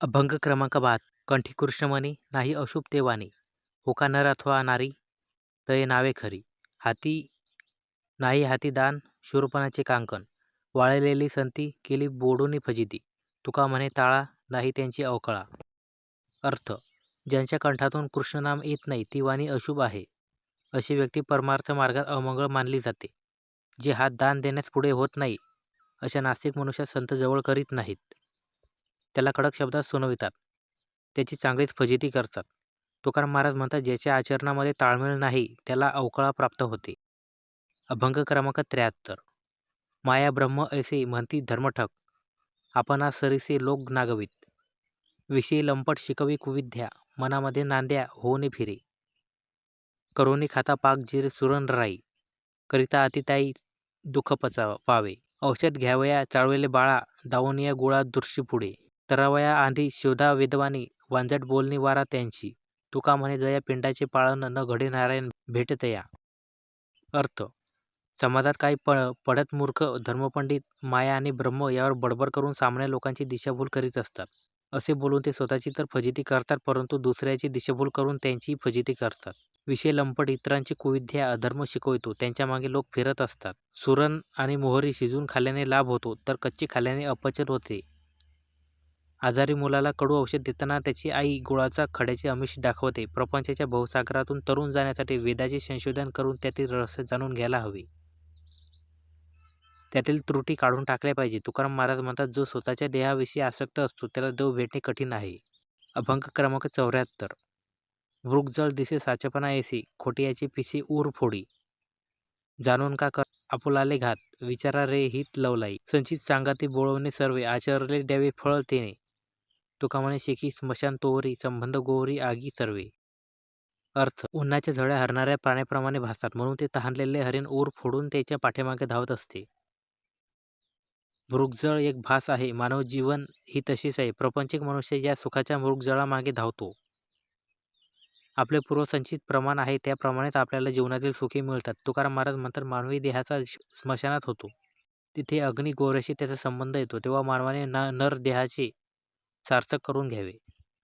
अभंग क्रमांक बहात्तर कंठी कृष्णमणी नाही अशुभ ते वाणी होका नर अथवा नारी तये नावे खरी हाती नाही हाती दान शूरपणाचे कांकण वाळलेली संती केली बोडूनी फजिती तुका म्हणे ताळा नाही त्यांची अवकळा. अर्थ ज्यांच्या कंठातून कृष्णनाम येत नाही ती वाणी अशुभ आहे अशी व्यक्ती परमार्थ मार्गात अमंगळ मानली जाते जे हात दान देण्यास पुढे होत नाही अशा नास्तिक मनुष्यास संत जवळ करीत नाहीत. त्याला कडक शब्दात सुनवितात. त्याची चांगलीच फजिती करतात. तुकाराम महाराज म्हणतात ज्याच्या आचरणामध्ये ताळमेळ नाही त्याला अवकळा प्राप्त होते. अभंग क्रमांक त्र्याहत्तर. माया ब्रह्म ऐसे म्हणती धर्मठक. आपणा सरीसे लोक नागवित. विषयी लंपट शिकवी कुविद्या मनामध्ये नांद्या होणे फिरे. करोनी खाता पाक जिरे सुरण राई. करिता अतिताई दुःख पचा पावे. औषध घ्यावया चाळवेले बाळा. दावनिया गुळा दृष्टी पुढे. तरावया आंधी शोधा वेदवानी वांजट बोलणी वारा त्यांची. तुका म्हणे जया पिंडाचे पाळण न घडे नारायण भेटतया अर्थ समाजात काही प पडत मूर्ख धर्मपंडित माया आणि ब्रह्म यावर बडबड करून सामान्य लोकांची दिशाभूल करीत असतात. असे बोलून ते स्वतःची तर फजिती करतात परंतु दुसऱ्याची दिशाभूल करून त्यांचीही फजिती करतात. विषय लंपट इतरांची कुविद्या अधर्म शिकवितो त्यांच्या मागे लोक फिरत असतात. सुरण आणि मोहरी शिजवून खाल्ल्याने लाभ होतो तर कच्ची खाल्ल्याने अपचन होते. आजारी मुलाला कडू औषध देताना त्याची आई गुळाचा खड्याचे आमिष दाखवते. प्रपंचाच्या भवसागरातून तरुण जाण्यासाठी वेदाचे संशोधन करून त्यातील रहस्य जाणून घ्यायला हवे. त्यातील त्रुटी काढून टाकल्या पाहिजे. तुकाराम महाराज म्हणतात जो स्वतःच्या देहाविषयी आसक्त असतो त्याला देव भेटणे कठीण आहे. अभंग क्रमांक चौऱ्याहत्तर. वृगजळ दिसे साचपणा ऐसी खोटियाची पिसे ऊर फोडी. जाणून का कर आपुलाले घात विचारा रे हित लवलाई. संचित सांगाती बोळवणे सर्वे आचरले द्यावे फळ तेने. तुका म्हणे शेकी स्मशान तोवरी संबंध गोवरी आगी सर्वे अर्थ उन्हाच्या झळ्या हरणाऱ्या प्राण्याप्रमाणे भासतात म्हणून ते तहानलेले हरिण ऊर फोडून त्याच्या पाठीमागे धावत असते. मृगजळ एक भास आहे मानव जीवन ही तशीच आहे. प्रपंचिक मनुष्य या सुखाच्या मृगजळामागे धावतो. आपले पूर्वसंचित प्रमाण आहे त्याप्रमाणेच आपल्याला जीवनातील सुखे मिळतात. तुकाराम महाराज म्हणतात मानवी देहाचा स्मशानात होतो. तिथे अग्नि गोऱ्याशी त्याचा संबंध येतो. तेव्हा मानवाने न नर देहाचे सार्थक करून घ्यावे.